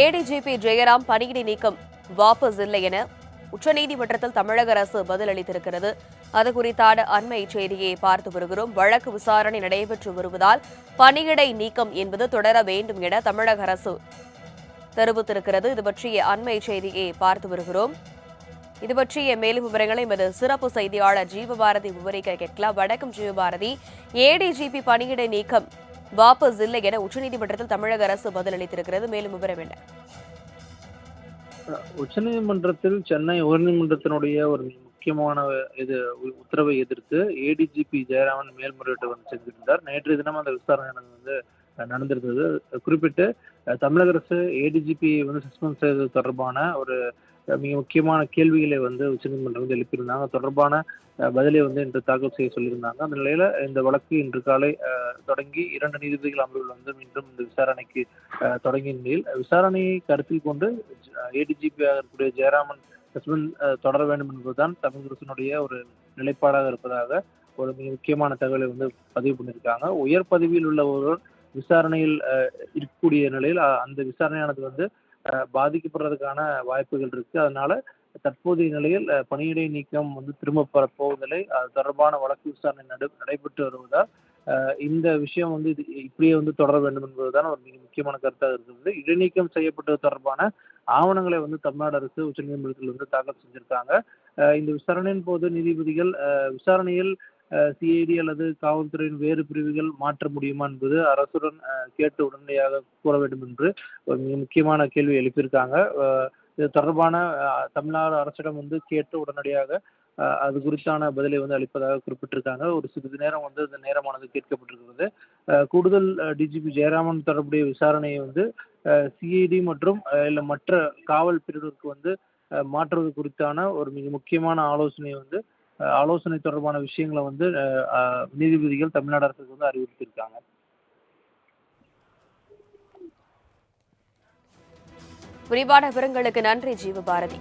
ADGP Jayaram பணியிடை நீக்கம் வாபஸ் இல்லை என உச்சநீதிமன்றத்தில் தமிழக அரசு பதிலளித்திருக்கிறது. அது குறித்தான அண்மை செய்தியை பார்த்து வருகிறோம். வழக்கு விசாரணை நடைபெற்று வருவதால் பணியிடை நீக்கம் என்பது தொடர வேண்டும் என தமிழக அரசு தெரிவித்திருக்கிறது. இது பற்றிய அண்மை செய்தியை பார்த்து வருகிறோம். இது பற்றிய மேலும் விவரங்களை எமது சிறப்பு செய்தியாளர் ஜீவபாரதி விவரிக்க கேட்கலாம். வணக்கம் ஜீவபாரதி. ஏடிஜிபி பணியிடை நீக்கம் வாபஸ் இல்லை என உச்சநீதிமன்றத்தில் தமிழக அரசு பதிலளித்திருக்கிறது. மேலும் விவரம் என்ன? உச்சநீதிமன்றத்தில் சென்னை உயர்நீதிமன்றத்தினுடைய ஒரு முக்கியமான இது உத்தரவை எதிர்த்து ஏடிஜிபி ஜெயராமன் மேல்முறையீட்டு வந்து செஞ்சிருந்தார் நேற்று தினம் அந்த விசாரணை வந்து நடந்திருந்தது. குறிப்பிட்டு தமிழக அரசு ஏடிஜிபி வந்து சஸ்பெண்ட் செய்தது தொடர்பான ஒரு மிக முக்கியமான கேள்விகளை வந்து உச்சநீதிமன்றம் வந்து எழுப்பியிருந்தாங்க. தொடர்பான பதிலை வந்து இன்று தாக்கல் செய்ய சொல்லியிருந்தாங்க. அந்த நிலையில இந்த வழக்கு இன்று காலை தொடங்கி இரண்டு நீதிபதிகள் அமர்வில் வந்து மீண்டும் இந்த விசாரணைக்கு தொடங்கிய நிலையில் விசாரணையை கருத்தில் கொண்டு ஏடிஜிபியாக இருக்கக்கூடிய ஜெயராமன் சஸ்பெண்ட் தொடர வேண்டும் என்பதுதான் தமிழ் அரசினுடைய ஒரு நிலைப்பாடாக இருப்பதாக ஒரு மிக முக்கியமான தகவலை வந்து பதிவு பண்ணியிருக்காங்க. உயர் பதவியில் உள்ள ஒருவர் விசாரணையில் இருக்கக்கூடிய நிலையில் அந்த விசாரணையானது வந்து பாதிக்கப்படுறதுக்கான வாய்ப்புகள் இருக்கு. அதனால தற்போதைய நிலையில் பணியிடை நீக்கம் வந்து திரும்ப பெற போவதில்லை அது தொடர்பான வழக்கு விசாரணை நடு நடைபெற்று வருவதால் இந்த விஷயம் வந்து இது இப்படியே வந்து தொடர வேண்டும் என்பதுதான் ஒரு மிக முக்கியமான கருத்தாக இருக்கிறது இடைநீக்கம் செய்யப்பட்டது தொடர்பான ஆவணங்களை வந்து தமிழ்நாடு அரசு உச்சநீதிமன்றத்தில் வந்து தாக்கல் செஞ்சிருக்காங்க. இந்த விசாரணையின் போது நீதிபதிகள் விசாரணையில் சிஐடி அல்லது காவல்துறையின் வேறு பிரிவுகள் மாற்ற முடியுமா என்பது அரசுடன் கேட்டு உடனடியாக கூற வேண்டும் என்று ஒரு மிக முக்கியமான கேள்வி எழுப்பியிருக்காங்க. இது தொடர்பான தமிழ்நாடு அரசிடம் வந்து கேட்டு உடனடியாக அது குறித்தான பதிலை வந்து அளிப்பதாக குறிப்பிட்டிருக்காங்க. ஒரு சிறிது நேரம் வந்து இந்த நேரமானது கேட்கப்பட்டிருக்கிறது. கூடுதல் டிஜிபி ஜெயராமன் தொடர்புடைய விசாரணையை வந்து சிஐடி மற்றும் இல்லை இல்ல மற்ற காவல் பிரிவினருக்கு வந்து மாற்றுவது குறித்தான ஒரு மிக முக்கியமான ஆலோசனையை வந்து ஆலோசனை தொடர்பான விஷயங்களை வந்து அஹ், நீதிபதிகள் தமிழ்நாடு அரசுக்கு வந்து அறிவுறுத்தியிருக்காங்க. விரிவான விவரங்களுக்கு நன்றி ஜீவபாரதி.